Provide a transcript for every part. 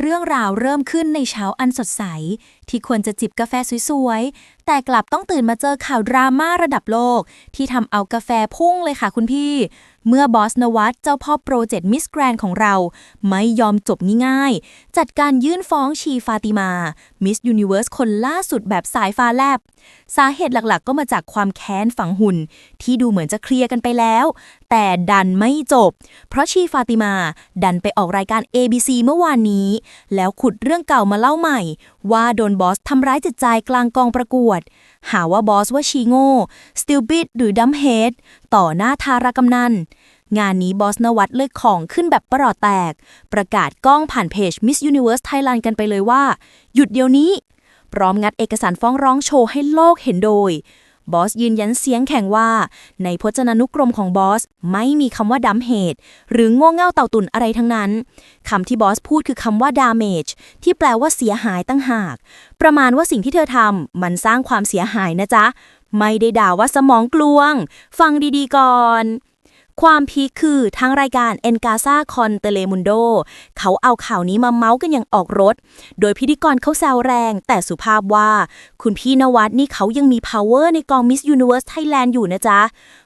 เรื่องราวเริ่มขึ้นในเช้าอันสดใส ที่ควรจะจิบกาแฟสวย แต่กลับต้องตื่นมาเจอข่าวดราม่าระดับโลก ที่ทำเอากาแฟพุ่งเลยค่ะคุณพี่ เมื่อบอสนวัตเจ้าพ่อโปรเจกต์มิสแกรนของเรา ไม่ยอมจบง่ายๆ จัดการยื่นฟ้องชีฟาติมา มิสยูนิเวิร์สคนล่าสุดแบบสายฟ้าแลบ สาเหตุหลักๆ ก็มาจากความแค้นฝังหุ่น ที่ดูเหมือนจะเคลียร์กันไปแล้ว แต่ดันไม่จบ เพราะชีฟาติมา ดันไปออกรายการ ABC เมื่อวานนี้ แล้วขุดเรื่องเก่ามาเล่าใหม่ ว่าโดนบอสทำร้ายจิตใจกลางกองประกวด หาว่าบอสว่าชีโง่ติวบิดหรือดัมเฮดต่อหน้าทารกำนันงานนี้บอสนวัตเลยของขึ้นแบบประหลอดแตก ประกาศกล้องผ่านเพจ Miss Universe Thailand กันไปเลยว่า หยุดเดี๋ยวนี้ พร้อมงัดเอกสารฟ้องร้องโชว์ให้โลกเห็นโดย บอสยืนยันเสียงแข็งว่า ในพจนานุกรมของบอสไม่มีคำว่าดัมเหตุ หรือโง่เง่าเต่าตุนอะไรทั้งนั้นคำที่บอสพูดคือคำว่า damage ที่แปลว่าเสียหายตั้งหาก ประมาณว่าสิ่งที่เธอทำมันสร้างความเสียหายนะจ๊ะ ไม่ได้ด่าว่าสมองกลวง ฟังดีๆก่อน ความพีคคือทางรายการ e n g a z a Con Telemundo เขาเอาข่าวนี้มาเมาส์กันอย่างออกรถ โดยพิธีกรเขาแซวแรง แต่สุภาพว่า คุณพี่นวัดนี่เขายังมี power ในกอง Miss Universe Thailand อยู่นะจ๊ะ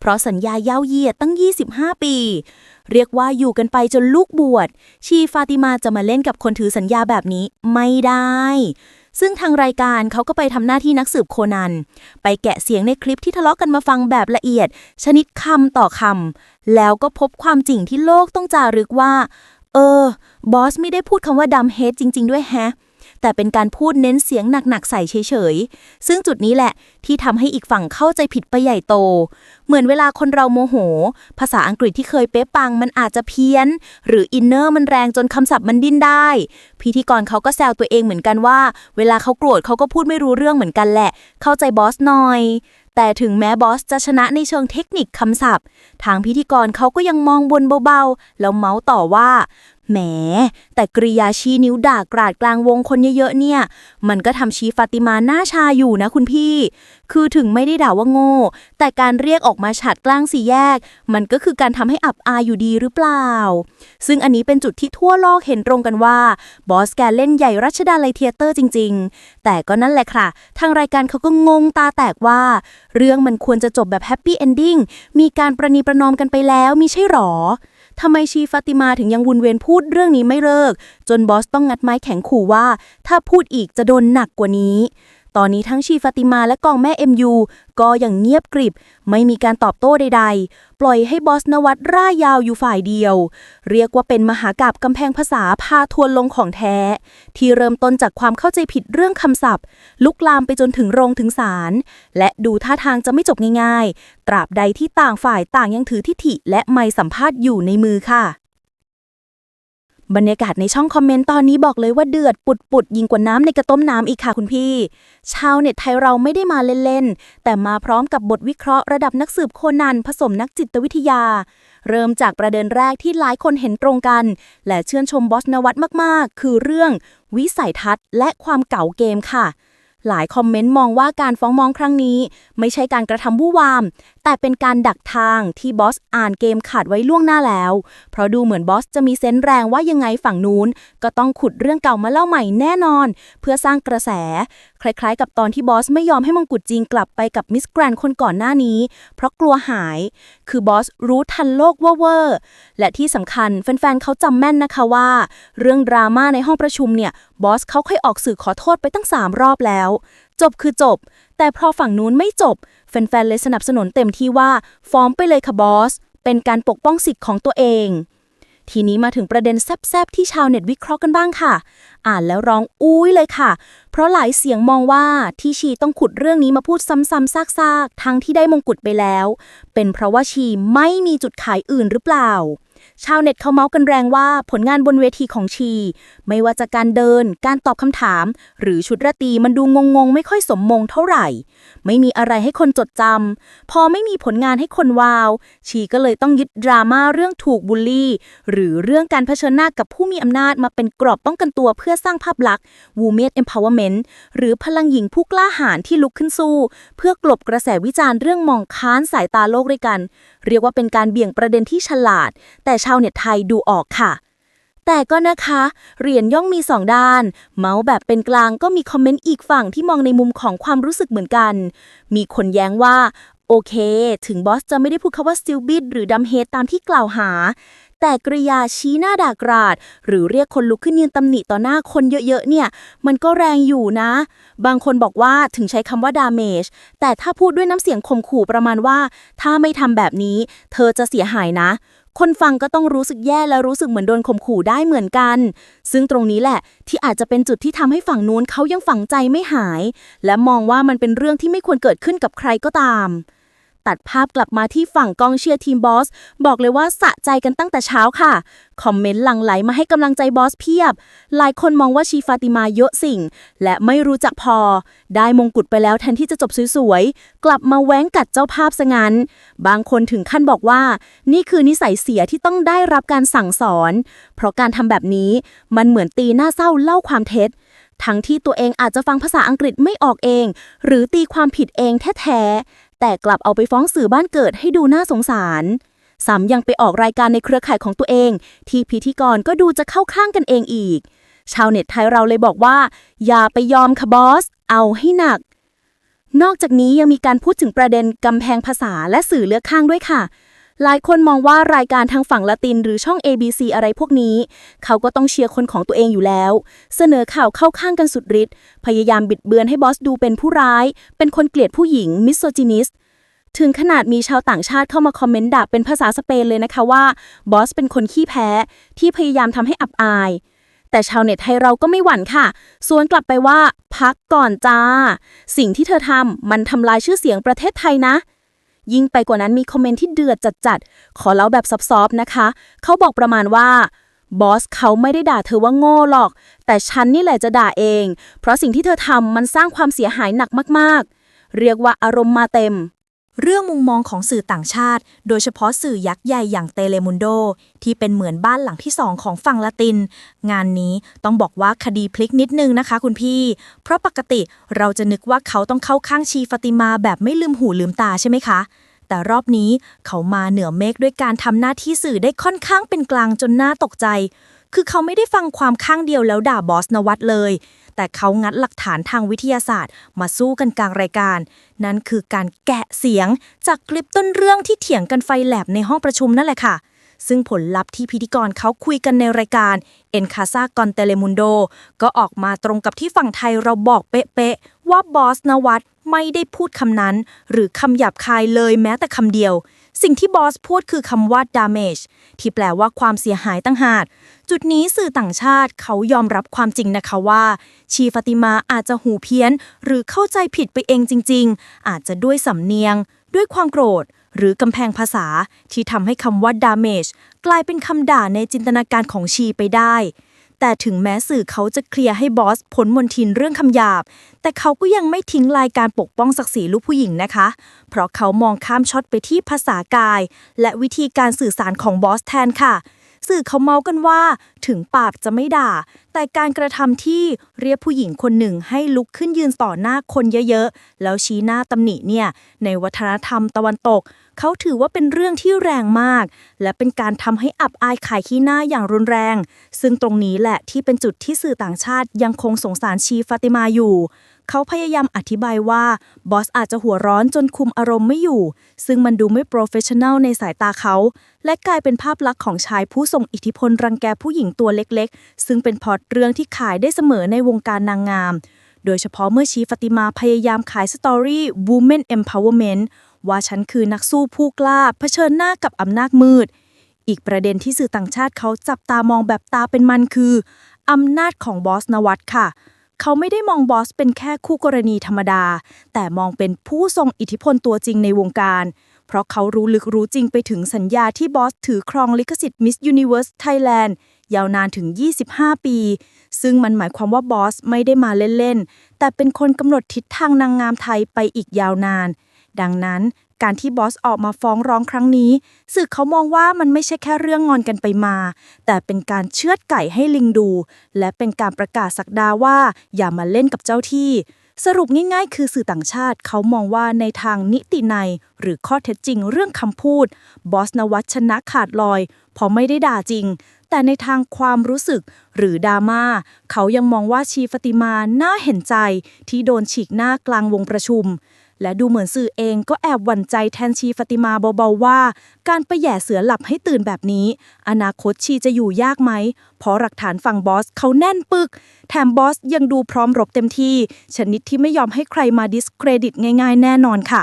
เพราะสัญญาเย้าเยียดตั้ง 25 ปี เรียกว่าอยู่กันไปจนลูกบวชชีฟาติมาจะมาเล่นกับคนถือสัญญาแบบนี้ไม่ได้ ซึ่งทางรายการเขาก็ไปทำหน้าที่นักสืบโคนัน ไปแกะเสียงในคลิปที่ทะเลาะกันมาฟังแบบละเอียด ชนิดคำต่อคำแล้วก็พบความจริงที่โลกต้องจารึกว่า เออ บอสไม่ได้พูดคำว่าดำเฮดจริง ๆ ด้วยแฮะ แต่เป็นการพูดเน้นเสียงหนักๆใส่เฉยๆ ซึ่งจุดนี้แหละที่ทำให้อีกฝั่งเข้าใจผิดไปใหญ่โต เหมือนเวลาคนเราโมโห ภาษาอังกฤษที่เคยเป๊ะปังมันอาจจะเพี้ยน หรืออินเนอร์มันแรงจนคำศัพท์มันดิ้นได้ พิธีกรเขาก็แซวตัวเองเหมือนกันว่า เวลาเขาโกรธเขาก็พูดไม่รู้เรื่องเหมือนกันแหละ เข้าใจบอสหน่อยแต่ถึงแม้บอสจะชนะในเชิงเทคนิคคำศัพท์ ทางพิธีกรเขาก็ยังมองบนเบาๆ แล้วเมาส์ต่อว่า แหม แต่กริยาชี้นิ้วด่ากราดกลางวงคนเยอะๆเนี่ย มันก็ทำชี้ฟาติมาหน้าชาอยู่นะคุณพี่ คือถึงไม่ได้ด่าว่าโง่ แต่การเรียกออกมาฉัดกลางสี่แยก มันก็คือการทำให้อับอายอยู่ดีหรือเปล่า ซึ่งอันนี้เป็นจุดที่ทั่วโลกเห็นตรงกันว่า บอสแกเล่นใหญ่รัชดาลัยเทียเตอร์จริง ๆ แต่ก็นั่นแหละค่ะ ทางรายการเขาก็งงตาแตกว่า เรื่องมันควรจะจบแบบแฮปปี้เอนดิ้งมีการประนีประนอมกันไปแล้วมิใช่หรอ ทำไมชีฟาติมาถึงยังวนเวียนพูดเรื่องนี้ไม่เลิก จนบอสต้องงัดไม้แข็งขู่ว่า ถ้าพูดอีกจะโดนหนักกว่านี้ ตอนนี้ทั้งชีฟาติมาและกองแม่ MU ก็ยังเงียบกริบ ไม่มีการตอบโต้ใดๆ ปล่อยให้บอสนวัตร่ายาวอยู่ฝ่ายเดียว เรียกว่าเป็นมหากาบกำแพงภาษาพาทวนลงของแท้ ที่เริ่มต้นจากความเข้าใจผิดเรื่องคำศัพท์ ลุกลามไปจนถึงโรงถึงศาลและดูท่าทางจะไม่จบง่ายๆ ตราบใดที่ต่างฝ่ายต่างยังถือทิฐิและไม่สัมภาษณ์อยู่ในมือค่ะ บรรยากาศในช่องคอมเมนต์ตอนนี้บอกเลยว่าเดือดปุดปุดยิ่งกว่าน้ำในกระต้มน้ำอีกค่ะคุณพี่ ชาวเน็ตไทยเราไม่ได้มาเล่นๆ แต่มาพร้อมกับบทวิเคราะห์ระดับนักสืบโคนันผสมนักจิตวิทยา เริ่มจากประเด็นแรกที่หลายคนเห็นตรงกัน และเชื่นชมบอสนวัตมากๆ คือเรื่องวิสัยทัศน์และความเก่าเกมค่ะ หลายคอมเมนต์มองว่าการฟ้องมองครั้งนี้ ไม่ใช่การกระทำวู่วาม แต่เป็นการดักทางที่บอสอ่านเกมขาดไว้ล่วงหน้าแล้ว เพราะดูเหมือนบอสจะมีเซนส์แรงว่ายังไงฝั่งนู้น ก็ต้องขุดเรื่องเก่ามาเล่าใหม่แน่นอน เพื่อสร้างกระแส คล้ายๆ กับตอนที่บอสไม่ยอมให้มงกุฎจีนกลับไปกับมิสแกรนคนก่อนหน้านี้ เพราะกลัวหาย คือบอสรู้ทันโลกว่าเวอร์และที่สำคัญแฟนๆเขาจำแม่นนะคะว่า เรื่องดราม่าในห้องประชุมเนี่ยบอสเขาเคยออกสื่อขอโทษไปตั้ง 3 รอบแล้วจบคือจบ แต่พอฝั่งนู้นไม่จบ แฟนๆเลยสนับสนุนเต็มที่ว่าฟ้องไปเลยค่ะบอส เป็นการปกป้องสิทธิ์ของตัวเอง ทีนี้มาถึงประเด็นแซบๆ ที่ชาวเน็ตวิเคราะห์กันบ้างค่ะ อ่านแล้วร้องอุ้ยเลยค่ะ เพราะหลายเสียงมองว่าที่ชีต้องขุดเรื่องนี้มาพูดซ้ำๆซากๆ ทั้งที่ได้มงกุฎไปแล้ว เป็นเพราะว่าชีไม่มีจุดขายอื่นหรือเปล่า ชาวเน็ตเขาเมาส์กันแรงว่าผลงานบนเวทีของชี ไม่ว่าจะการเดิน การตอบคำถาม หรือชุดราตรีมันดูงงๆ ไม่ค่อยสมมงเท่าไหร่ ไม่มีอะไรให้คนจดจำพอไม่มีผลงานให้คนว้าว ชีก็เลยต้องยึดดราม่าเรื่องถูกบูลลี่ หรือเรื่องการเผชิญหน้ากับผู้มีอำนาจมาเป็นกรอบป้องกันตัวเพื่อสร้างภาพลักษณ์ Women Empowerment หรือพลังหญิงผู้กล้าหาญที่ลุกขึ้นสู้ เพื่อกลบกระแสวิจารณ์เรื่องมองค้านสายตาโลกด้วยกัน เรียกว่าเป็นการเบี่ยงประเด็นที่ฉลาดแต่ชาวเน็ตไทยดูออกค่ะ แต่ก็นะคะ เหรียญย่อมมีสองด้าน เมาส์แบบเป็นกลางก็มีคอมเมนต์อีกฝั่งที่มองในมุมของความรู้สึกเหมือนกัน มีคนแย้งว่าโอเค ถึงบอสจะไม่ได้พูดคำว่า stupid หรือดัมเฮดตามที่กล่าวหา แต่กริยาชี้หน้าด่ากราด หรือเรียกคนลุกขึ้นยืนตำหนิต่อหน้าคนเยอะๆ เนี่ย มันก็แรงอยู่นะ บางคนบอกว่าถึงใช้คำว่า damage แต่ถ้าพูดด้วยน้ำเสียงข่มขู่ประมาณว่า ถ้าไม่ทำแบบนี้ เธอจะเสียหายนะ คนฟังก็ต้องรู้สึกแย่และรู้สึกเหมือนโดนข่มขู่ได้เหมือนกัน ซึ่งตรงนี้แหละที่อาจจะเป็นจุดที่ทำให้ฝั่งนู้นเขายังฝังใจไม่หาย และมองว่ามันเป็นเรื่องที่ไม่ควรเกิดขึ้นกับใครก็ตาม ตัดภาพกลับมาที่ฝั่งกองเชียร์ทีมบอส บอกเลยว่าสะใจกันตั้งแต่เช้าค่ะ คอมเมนต์หลั่งไหลมาให้กำลังใจบอสเพียบ หลายคนมองว่าชีฟาติมาเยอะสิ่ง และไม่รู้จักพอ ได้มงกุฎไปแล้วแทนที่จะจบสวยๆ กลับมาแว้งกัดเจ้าภาพซะงั้น บางคนถึงขั้นบอกว่า นี่คือนิสัยเสียที่ต้องได้รับการสั่งสอน เพราะการทำแบบนี้มันเหมือนตีหน้าเศร้าเล่าความเท็จทั้งที่ตัวเองอาจจะฟังภาษาอังกฤษไม่ออกเอง หรือตีความผิดเองแท้ๆ แต่กลับเอาไปฟ้องสื่อบ้านเกิดให้ดูน่าสงสารซ้ำยังไปออกรายการในเครือข่ายของตัวเอง ที่พิธีกรก็ดูจะเข้าข้างกันเองอีก ชาวเน็ตไทยเราเลยบอกว่า อย่าไปยอมค่ะบอส เอาให้หนัก นอกจากนี้ยังมีการพูดถึงประเด็นกำแพงภาษาและสื่อเลือกข้างด้วยค่ะ หลายคนมองว่ารายการทางฝั่งละตินหรือช่อง ABC อะไรพวกนี้ เขาก็ต้องเชียร์คนของตัวเองอยู่แล้ว เสนอข่าวเข้าข้างกันสุดฤทธิ์พยายามบิดเบือนให้บอสดูเป็นผู้ร้าย เป็นคนเกลียดผู้หญิงมิสโซจินิสถึงขนาดมีชาวต่างชาติเข้ามาคอมเมนต์ด่าเป็นภาษาสเปนเลยนะคะว่าบอสเป็นคนขี้แพ้ ที่พยายามทำให้อับอาย แต่ชาวเน็ตไทยเราก็ไม่หวั่นค่ะ สวนกลับไปว่า พักก่อนจ้า สิ่งที่เธอทำมันทำลายชื่อเสียงประเทศไทยนะ ยิ่งไปกว่านั้นมีคอมเมนต์ที่เดือดจัดๆ ขอเล่าแบบซอฟๆนะคะ เขาบอกประมาณว่าบอสเขาไม่ได้ด่าเธอว่าโง่หรอก แต่ฉันนี่แหละจะด่าเอง เพราะสิ่งที่เธอทำมันสร้างความเสียหายหนักมากๆ เรียกว่าอารมณ์มาเต็ม เรื่องมุมมองของสื่อต่างชาติ โดยเฉพาะสื่อยักษ์ใหญ่อย่างเตเลมุนโด ที่เป็นเหมือนบ้านหลังที่สองของฝั่งละติน งานนี้ต้องบอกว่าคดีพลิกนิดนึงนะคะคุณพี่ เพราะปกติเราจะนึกว่าเขาต้องเข้าข้างชีฟาติมาแบบไม่ลืมหูลืมตาใช่ไหมคะ แต่รอบนี้เขามาเหนือเมฆด้วยการทำหน้าที่สื่อได้ค่อนข้างเป็นกลางจนน่าตกใจ คือเขาไม่ได้ฟังความข้างเดียวแล้วด่าบอสนวัตเลย แต่เขางัดหลักฐานทางวิทยาศาสตร์ มาสู้กันกลางรายการ นั่นคือการแกะเสียงจากคลิปต้นเรื่องที่เถียงกันไฟแลบในห้องประชุมนั่นแหละค่ะ ซึ่งผลลัพธ์ที่พิธีกรเขาคุยกันในรายการ e n c a s a c o n t e l e m u n d o ก็ออกมาตรงกับที่ฝั่งไทยเราบอกเป๊ะๆว่าบอสนวัตไม่ได้พูดคำนั้น หรือคำหยาบคายเลยแม้แต่คำเดียว สิ่งที่บอสพูดคือคำว่า damage ที่แปลว่าความเสียหายตั้งหาก จุดนี้สื่อต่างชาติเขายอมรับความจริงนะคะว่า ชีฟาติมาอาจจะหูเพี้ยน หรือเข้าใจผิดไปเองจริง ๆ อาจจะด้วยสำเนียง ด้วยความโกรธ หรือกำแพงภาษาที่ทำให้คำว่า damage กลายเป็นคำด่าในจินตนาการของชีไปได้ แต่ถึงแม้สื่อเขาจะเคลียร์ให้บอสพ้นมนทินเรื่องคำหยาบ แต่เขาก็ยังไม่ทิ้งลายการปกป้องศักดิ์ศรีลูกผู้หญิงนะคะ เพราะเขามองข้ามช็อตไปที่ภาษากาย และวิธีการสื่อสารของบอสแทนค่ะ สื่อเขาเมาส์กันว่า ถึงปากจะไม่ด่า แต่การกระทำที่เรียกผู้หญิงคนหนึ่งให้ลุกขึ้นยืนต่อหน้าคนเยอะๆ แล้วชี้หน้าตำหนิเนี่ย ในวัฒนธรรมตะวันตก เขาถือว่าเป็นเรื่องที่แรงมาก และเป็นการทำให้อับอายขายขี้หน้าอย่างรุนแรง ซึ่งตรงนี้แหละที่เป็นจุดที่สื่อต่างชาติยังคงสงสารชีฟาติมาอยู่ เขาพยายามอธิบายว่าบอสอาจจะหัวร้อนจนคุมอารมณ์ไม่อยู่ ซึ่งมันดูไม่โปรเฟชชั่นแนลในสายตาเขา และกลายเป็นภาพลักษณ์ของชายผู้ทรงอิทธิพลรังแกผู้หญิงตัวเล็กๆ ซึ่งเป็นพล็อตเรื่องที่ขายได้เสมอในวงการนางงามโดยเฉพาะเมื่อชีฟาติมาพยายามขายสตอรี่ Women Empowerment ว่าฉันคือนักสู้ผู้กล้าเผชิญหน้ากับอำนาจมืด อีกประเด็นที่สื่อต่างชาติเขาจับตามองแบบตาเป็นมันคืออำนาจของบอสนวัตค่ะ เขาไม่ได้มองบอสเป็นแค่คู่กรณีธรรมดา แต่มองเป็นผู้ทรงอิทธิพลตัวจริงในวงการ เพราะเขารู้ลึกรู้จริงไปถึงสัญญาที่บอสถือครองลิขสิทธิ์ Miss Universe Thailand ยาวนานถึง 25 ปี ซึ่งมันหมายความว่าบอสไม่ได้มาเล่น ๆ แต่เป็นคนกำหนดทิศทางนางงามไทยไปอีกยาวนาน ดังนั้น การที่บอสออกมาฟ้องร้องครั้งนี้ สื่อเขามองว่ามันไม่ใช่แค่เรื่องงอนกันไปมา แต่เป็นการเชือดไก่ให้ลิงดู และเป็นการประกาศสักดาว่า อย่ามาเล่นกับเจ้าที่ สรุปง่ายๆ คือสื่อต่างชาติเขามองว่าในทางนิติในหรือข้อเท็จจริงเรื่องคำพูด บอสนวัตชนะขาดลอยเพราะไม่ได้ด่าจริงแต่ในทางความรู้สึกหรือดราม่าเขายังมองว่าชีฟติมาน่าเห็นใจที่โดนฉีกหน้ากลางวงประชุม และดูเหมือนสื่อเองก็แอบหวั่นใจแทนชีฟติมาเบาๆว่า การไปแย่เสือหลับให้ตื่นแบบนี้ อนาคตชีจะอยู่ยากไหม เพราะหลักฐานฝั่งบอสเขาแน่นปึก แถมบอสยังดูพร้อมรบเต็มที่ ชนิดที่ไม่ยอมให้ใครมาดิสเครดิตง่ายๆแน่นอนค่ะ